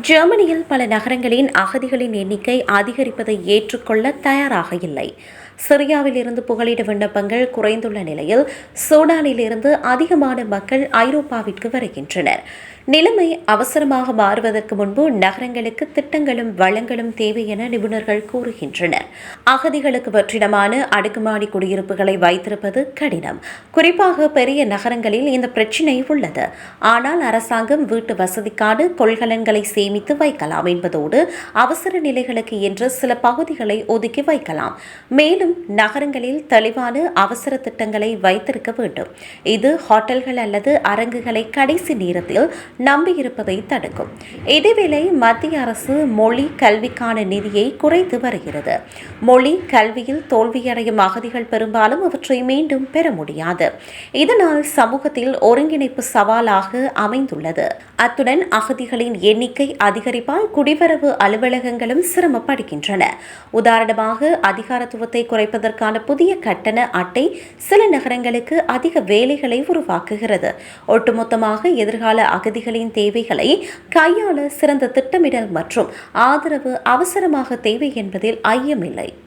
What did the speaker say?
ஜெர்மனியில் பல நகரங்களின் அகதிகளின் எண்ணிக்கை அதிகரிப்பதை ஏற்றுக்கொள்ள தயாராக இல்லை. சிரியாவில் இருந்து புகலிட விண்ணப்பங்கள் குறைந்துள்ள நிலையில் சூடானிலிருந்து அதிகமான மக்கள் ஐரோப்பாவிற்கு வருகின்றனர். நிலைமை அவசரமாக மாறுவதற்கு முன்பு நகரங்களுக்கு திட்டங்களும் வளங்களும் தேவை என நிபுணர்கள் கூறுகின்றனர். அகதிகளுக்கு வற்றிடமான அடுக்குமாடி குடியிருப்புகளை வைத்திருப்பது கடினம். குறிப்பாக பெரிய நகரங்களில் இந்த பிரச்சினை உள்ளது. ஆனால் அரசாங்கம் வீட்டு வசதிக்கான கொள்கலன்களை சேமித்து வைக்கலாம் என்பதோடு அவசர நிலைகளுக்கு என்று சில பகுதிகளை ஒதுக்கி வைக்கலாம். மேலும் நகரங்களில் தெளிவான அவசர திட்டங்களை வைத்திருக்க வேண்டும். இது ஹோட்டல்கள் அல்லது அரங்குகளை கடைசி நேரத்தில் நம்பியிருப்பதை தடுக்கும். இதேவேளை மத்திய அரசு மொழி கல்விக்கான நிதியை குறைத்து வருகிறது. மொழி கல்வியில் தோல்வியடையும் அகதிகள் பெரும்பாலும் அவற்றை மீண்டும் பெற முடியாது. இதனால் சமூகத்தில் ஒருங்கிணைப்பு சவாலாக அமைந்துள்ளது. அத்துடன் அகதிகளின் எண்ணிக்கை அதிகரிப்பால் குடிவரவு அலுவலகங்களும் சிரமப்படுகின்றன. உதாரணமாக அதிகாரத்துவத்தை குறைப்பதற்கான புதிய கட்டண அட்டை சில நகரங்களுக்கு அதிக வேலைகளை உருவாக்குகிறது. ஒட்டுமொத்தமாக எதிர்கால அகதிகளின் தேவைகளை கையாள சிறந்த திட்டமிடல் மற்றும் ஆதரவு அவசரமாக தேவை என்பதில் ஐயமில்லை.